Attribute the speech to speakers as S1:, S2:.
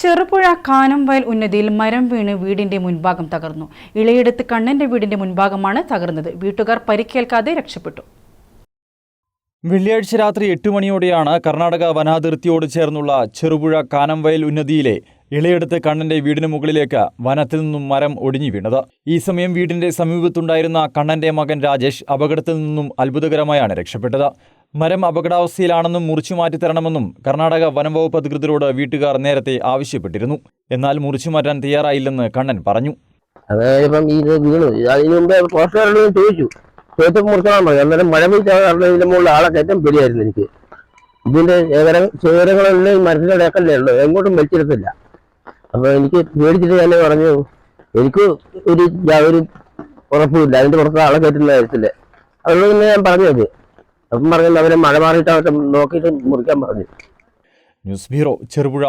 S1: ചെറുപുഴ കാനംവയൽ ഉന്നതിയിൽ മരം വീണ് വീടിന്റെ മുൻഭാഗം തകർന്നു. ഇളയെടുത്ത് കണ്ണന്റെ വീടിന്റെ മുൻഭാഗമാണ് തകർന്നത്. വീട്ടുകാർ പരിക്കേൽക്കാതെ രക്ഷപ്പെട്ടു.
S2: വെള്ളിയാഴ്ച രാത്രി എട്ട് മണിയോടെയാണ് കർണാടക വനാതിർത്തിയോട് ചേർന്നുള്ള ചെറുപുഴ കാനംവയൽ ഉന്നതിയിലെ ഇളയെടുത്ത് കണ്ണന്റെ വീടിന് മുകളിലേക്ക് വനത്തിൽ നിന്നും മരം ഒടിഞ്ഞു വീണത്. ഈ സമയം വീടിന്റെ സമീപത്തുണ്ടായിരുന്ന കണ്ണന്റെ മകൻ രാജേഷ് അപകടത്തിൽ നിന്നും അത്ഭുതകരമായാണ് രക്ഷപ്പെട്ടത്. മരം അപകടാവസ്ഥയിലാണെന്നും മുറിച്ചു മാറ്റിത്തരണമെന്നും കർണാടക വനം വകുപ്പ് അധികൃതരോട് വീട്ടുകാർ നേരത്തെ ആവശ്യപ്പെട്ടിരുന്നു. എന്നാൽ മുറിച്ചു മാറ്റാൻ തയ്യാറായില്ലെന്ന് കണ്ണൻ പറഞ്ഞു.
S3: ചോദിച്ചു. ഇതിന്റെ ആളെ മരത്തിന്റെ ഉള്ളു. എങ്ങോട്ടും വലിച്ചെടുത്തില്ല. അപ്പൊ എനിക്ക് പേടിച്ചിട്ട് തന്നെ പറഞ്ഞു എനിക്ക് ഒരു ഒരു ഉറപ്പില്ല അതിന്റെ പുറത്ത് ആളെ കയറ്റുന്ന കാര്യത്തിൽ. അതുകൊണ്ട് തന്നെ ഞാൻ പറഞ്ഞത് അപ്പം അവരെ മഴ മാറിയിട്ട് അവരെ നോക്കിയിട്ട് മുറിക്കാൻ പറഞ്ഞു
S2: ന്യൂസ് ബ്യൂറോ ചെറുപുഴ.